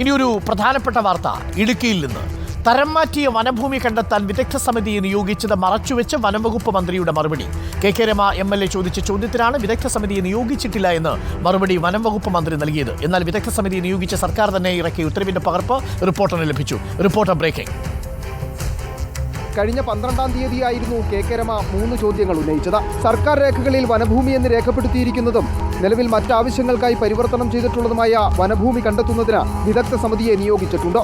ഇനി ഒരു പ്രധാനപ്പെട്ട വാർത്ത. ഇടുക്കിയിൽ നിന്ന് തരം മാറ്റിയ വനഭൂമി കണ്ടെത്താൻ വിദഗ്ധ സമിതിയെ നിയോഗിച്ചത് മറച്ചുവെച്ച് വനംവകുപ്പ് മന്ത്രിയുടെ മറുപടി. K K Rama M L A ചോദിച്ച ചോദ്യത്തിനാണ് വിദഗ്ധ സമിതിയെ നിയോഗിച്ചിട്ടില്ല എന്ന് മറുപടി വനംവകുപ്പ് മന്ത്രി നൽകിയത്. എന്നാൽ വിദഗ്ധ സമിതിയെ നിയോഗിച്ച സർക്കാർ തന്നെ ഇറക്കിയ ഉത്തരവിന്റെ പകർപ്പ് റിപ്പോർട്ടറിന് ലഭിച്ചു. Reporter breaking. കഴിഞ്ഞ പന്ത്രണ്ടാം തീയതിയായിരുന്നു കെ കെ രമ മൂന്ന് ചോദ്യങ്ങൾ ഉന്നയിച്ചത്. സർക്കാർ രേഖകളിൽ വനഭൂമി എന്ന് രേഖപ്പെടുത്തിയിരിക്കുന്നതും നിലവിൽ മറ്റാവശ്യങ്ങൾക്കായി പരിവർത്തനം ചെയ്തിട്ടുള്ളതുമായ വനഭൂമി കണ്ടെത്തുന്നതിന് വിദഗ്ധ സമിതിയെ നിയോഗിച്ചിട്ടുണ്ട്.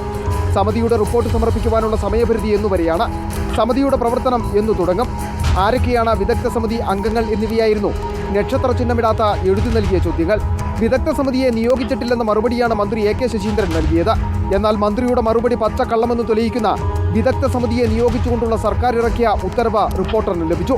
സമിതിയുടെ റിപ്പോർട്ട് സമർപ്പിക്കുവാനുള്ള സമയപരിധി എന്നുവരെയാണ്. സമിതിയുടെ പ്രവർത്തനം എന്നു തുടങ്ങും. ആരൊക്കെയാണ് വിദഗ്ധ സമിതി അംഗങ്ങൾ എന്നിവയായിരുന്നു? നക്ഷത്ര ചിഹ്നമിടാത്ത എഴുതി നൽകിയ ചോദ്യങ്ങൾ. വിദഗ്ധ സമിതിയെ നിയോഗിച്ചിട്ടില്ലെന്ന മറുപടിയാണ് മന്ത്രി എ കെ ശശീന്ദ്രൻ നൽകിയത്. എന്നാൽ മന്ത്രിയുടെ മറുപടി പച്ചക്കള്ളമെന്ന് തെളിയിക്കുന്ന വിദഗ്ധ സമിതിയെ നിയോഗിച്ചുകൊണ്ടുള്ള സർക്കാർ ഇറക്കിയ ഉത്തരവ് റിപ്പോർട്ടറിന് ലഭിച്ചു.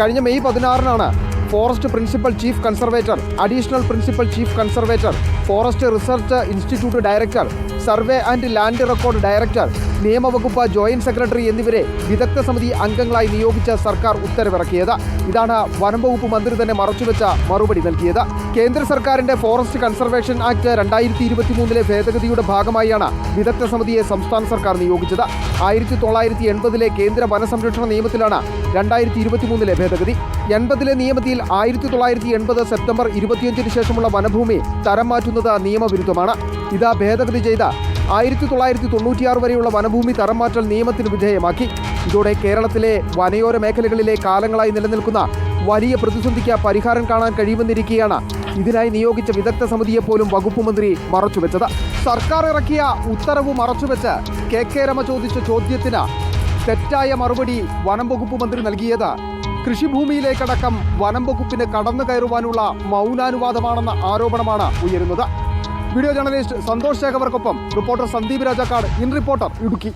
കഴിഞ്ഞ May പതിനാറിനാണ് forest principal chief conservator additional principal chief conservator forest research institute director survey and land record director നിയമവകുപ്പ് joint secretary എന്നിവരെ വിദഗ്ധ സമിതി അംഗങ്ങളായി നിയോഗിച്ച സർക്കാർ ഉത്തരവിറക്കിയത്. ഇതാണ് വനം വകുപ്പ് മന്ത്രി തന്നെ മറച്ചുവെച്ച മറുപടി നൽകിയത്. കേന്ദ്ര സർക്കാരിന്റെ ഫോറസ്റ്റ് കൺസർവേഷൻ ആക്ട് രണ്ടായിരത്തി ഇരുപത്തിമൂന്നിലെ ഭേദഗതിയുടെ ഭാഗമായാണ് വിദഗ്ധ സമിതിയെ സംസ്ഥാന സർക്കാർ നിയോഗിച്ചത്. ആയിരത്തി തൊള്ളായിരത്തി എൺപതിലെ കേന്ദ്ര വനസംരക്ഷണ നിയമത്തിലാണ് രണ്ടായിരത്തി ഇരുപത്തി മൂന്നിലെ ഭേദഗതി. എൺപതിലെ നിയമത്തിൽ ആയിരത്തി തൊള്ളായിരത്തി എൺപത് സെപ്റ്റംബർ ഇരുപത്തിയഞ്ചിന് ശേഷമുള്ള വനഭൂമി തരം മാറ്റുന്നത് നിയമവിരുദ്ധമാണ്. ഇത് ഭേദഗതി ചെയ്ത ആയിരത്തി തൊള്ളായിരത്തി തൊണ്ണൂറ്റിയാറ് വരെയുള്ള വനഭൂമി തരം മാറ്റൽ നിയമത്തിന് വിധേയമാക്കി. ഇതോടെ കേരളത്തിലെ വനയോര മേഖലകളിലെ കാലങ്ങളായി നിലനിൽക്കുന്ന വലിയ പ്രതിസന്ധിക്ക് പരിഹാരം കാണാൻ കഴിയുമെന്നിരിക്കെയാണ് ഇതിനായി നിയോഗിച്ച വിദഗ്ധ സമിതിയെപ്പോലും വകുപ്പ് മന്ത്രി മറച്ചുവെച്ചത്. സർക്കാർ ഇറക്കിയ ഉത്തരവ് മറച്ചുവെച്ച് കെ കെ രമ ചോദിച്ച ചോദ്യത്തിന് തെറ്റായ മറുപടി വനം വകുപ്പ് മന്ത്രി നൽകിയത് കൃഷിഭൂമിയിലേക്കടക്കം വനം വകുപ്പിന് കടന്നു കയറുവാനുള്ള മൗനാനുവാദമാണെന്ന ആരോപണമാണ് ഉയരുന്നത്. Video journalist Santhosh ശേഖവർക്കൊപ്പം reporter Sandeep Rajakkad. In reporter Idukki.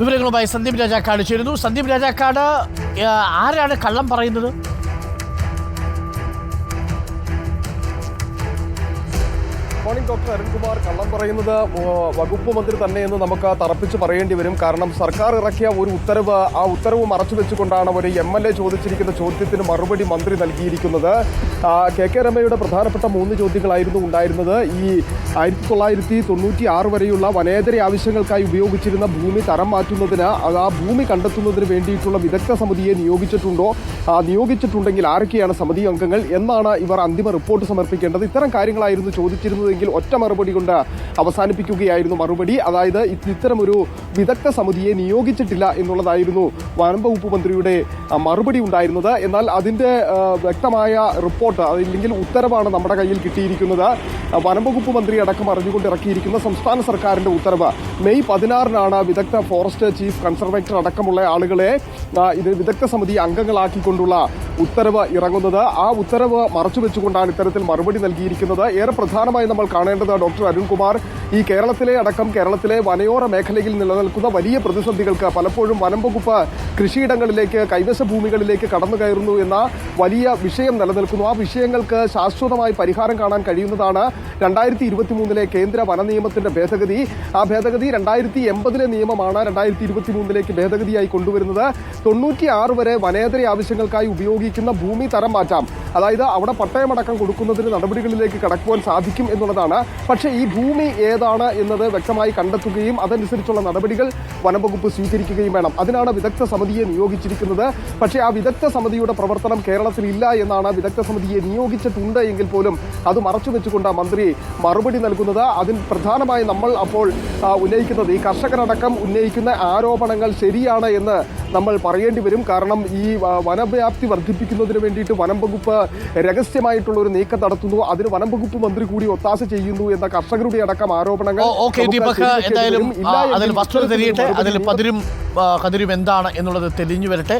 വിവരങ്ങളുമായി സന്ദീപ് രാജാക്കാട് ചേരുന്നു. സന്ദീപ് രാജാക്കാട് ആരാണ് കള്ളം പറയുന്നത്? Morning doctor Arunkumar. കള്ളം പറയുന്നത് വകുപ്പ് മന്ത്രി തന്നെ എന്ന് നമുക്ക് തറപ്പിച്ച് പറയേണ്ടി വരും. കാരണം സർക്കാർ ഇറക്കിയ ഒരു ഉത്തരവ് ആ ഉത്തരവ് മറച്ചു വെച്ചുകൊണ്ടാണ് ഒരു എം എൽ എ ചോദിച്ചിരിക്കുന്ന ചോദ്യത്തിന് മറുപടി മന്ത്രി നൽകിയിരിക്കുന്നത്. കെ കെ രമയുടെ പ്രധാനപ്പെട്ട മൂന്ന് ചോദ്യങ്ങളായിരുന്നു ഉണ്ടായിരുന്നത്. ഈ ആയിരത്തി തൊള്ളായിരത്തി തൊണ്ണൂറ്റി ആറ് വരെയുള്ള വനേതര ആവശ്യങ്ങൾക്കായി ഉപയോഗിച്ചിരുന്ന ഭൂമി തരം മാറ്റുന്നതിന് ആ ഭൂമി കണ്ടെത്തുന്നതിന് വേണ്ടിയിട്ടുള്ള വിദഗ്ധ സമിതിയെ നിയോഗിച്ചിട്ടുണ്ടോ? നിയോഗിച്ചിട്ടുണ്ടെങ്കിൽ ആരൊക്കെയാണ് സമിതി അംഗങ്ങൾ? എന്നാണ് ഇവർ അന്തിമ റിപ്പോർട്ട് സമർപ്പിക്കേണ്ടത്. ഇത്തരം കാര്യങ്ങളായിരുന്നു ചോദിച്ചിരുന്നതെങ്കിൽ ഒറ്റ മറുപടി കൊണ്ട് അവസാനിപ്പിക്കുകയായിരുന്നു മറുപടി. അതായത് ഇത് ഇത്തരമൊരു വിദഗ്ധ സമിതിയെ നിയോഗിച്ചിട്ടില്ല എന്നുള്ളതായിരുന്നു വനം വകുപ്പ് മന്ത്രിയുടെ മറുപടി ഉണ്ടായിരുന്നത്. എന്നാൽ അതിന്റെ വ്യക്തമായ റിപ്പോർട്ട് അതില്ലെങ്കിൽ ഉത്തരവാണ് നമ്മുടെ കയ്യിൽ കിട്ടിയിരിക്കുന്നത്. വനം വകുപ്പ് മന്ത്രി അടക്കം അറിഞ്ഞുകൊണ്ട് ഇറക്കിയിരിക്കുന്ന സംസ്ഥാന സർക്കാരിന്റെ ഉത്തരവ്. മെയ് പതിനാറിനാണ് വിദഗ്ധ ഫോറസ്റ്റ് ചീഫ് കൺസർവേറ്റർ അടക്കമുള്ള ആളുകളെ ഇത് വിദഗ്ധ സമിതി അംഗങ്ങളാക്കിക്കൊണ്ടുള്ള ഉത്തരവ് ഇറങ്ങുന്നത്. ആ ഉത്തരവ് മറച്ചു വെച്ചുകൊണ്ടാണ് ഇത്തരത്തിൽ മറുപടി നൽകിയിരിക്കുന്നത്. ഏറെ പ്രധാനമായി നമ്മൾ കാണേണ്ടത് ഡോക്ടർ അരുൺകുമാർ. ഈ കേരളത്തിലെ അടക്കം കേരളത്തിലെ വനയോര മേഖലയിൽ നിലനിൽക്കുന്ന വലിയ പ്രതിസന്ധികൾക്ക് പലപ്പോഴും വനം വകുപ്പ് കൃഷിയിടങ്ങളിലേക്ക് കൈവശ ഭൂമികളിലേക്ക് കടന്നു കയറുന്നു എന്ന വലിയ വിഷയം നിലനിൽക്കുന്നു. ആ വിഷയങ്ങൾക്ക് ശാശ്വതമായി പരിഹാരം കാണാൻ കഴിയുന്നതാണ് രണ്ടായിരത്തി ഇരുപത്തി മൂന്നിലെ കേന്ദ്ര വന നിയമത്തിന്റെ ഭേദഗതി. ആ ഭേദഗതി രണ്ടായിരത്തി എൺപതിലെ നിയമമാണ് രണ്ടായിരത്തി ഇരുപത്തി മൂന്നിലേക്ക് ഭേദഗതിയായി കൊണ്ടുവരുന്നത്. തൊണ്ണൂറ്റി ആറ് വരെ വനേതര ആവശ്യങ്ങൾക്കായി ഉപയോഗിക്കുന്ന ഭൂമി തരം മാറ്റാം. അതായത് അവിടെ പട്ടയമടക്കം കൊടുക്കുന്നതിന് നടപടികളിലേക്ക് കടക്കുവാൻ സാധിക്കും എന്നുള്ളതാണ്. പക്ഷേ ഈ ഭൂമി ഏതാണ് എന്നത് വ്യക്തമായി കണ്ടെത്തുകയും അതനുസരിച്ചുള്ള നടപടികൾ വനംവകുപ്പ് സ്വീകരിക്കുകയും വേണം. അതിനാണ് വിദഗ്ധ സമിതിയെ നിയോഗിച്ചിരിക്കുന്നത്. പക്ഷേ ആ വിദഗ്ധ സമിതിയുടെ പ്രവർത്തനം കേരളത്തിൽ ഇല്ല എന്നാണ് വിദഗ്ധ സമിതിയെ നിയോഗിച്ചിട്ടുണ്ട് എങ്കിൽ പോലും അത് മറച്ചു വെച്ചുകൊണ്ട് മന്ത്രി മറുപടി നൽകുന്നത്. അതിൽ പ്രധാനമായി നമ്മൾ അപ്പോൾ ഉന്നയിക്കുന്നത് ഈ കർഷകരടക്കം ഉന്നയിക്കുന്ന ആരോപണങ്ങൾ ശരിയാണ് എന്ന് നമ്മൾ പറയേണ്ടി വരും. കാരണം ഈ വനവ്യാപ്തി വർദ്ധിപ്പിക്കുന്നതിന് വേണ്ടിയിട്ട് വനം വകുപ്പ് രഹസ്യമായിട്ടുള്ള ഒരു നീക്കം നടത്തുന്നു. അതിന് വനം വകുപ്പ് മന്ത്രി കൂടി ഒത്താശ ചെയ്യുന്നു എന്ന കർഷകരുടെ അടക്കം ആരോപണങ്ങൾ എന്തായാലും അതിൽ വസ്തുത തെളിയട്ടെ അതിൽ പതിരും കതിരും എന്താണ് എന്നുള്ളത് തെളിഞ്ഞു വരട്ടെ.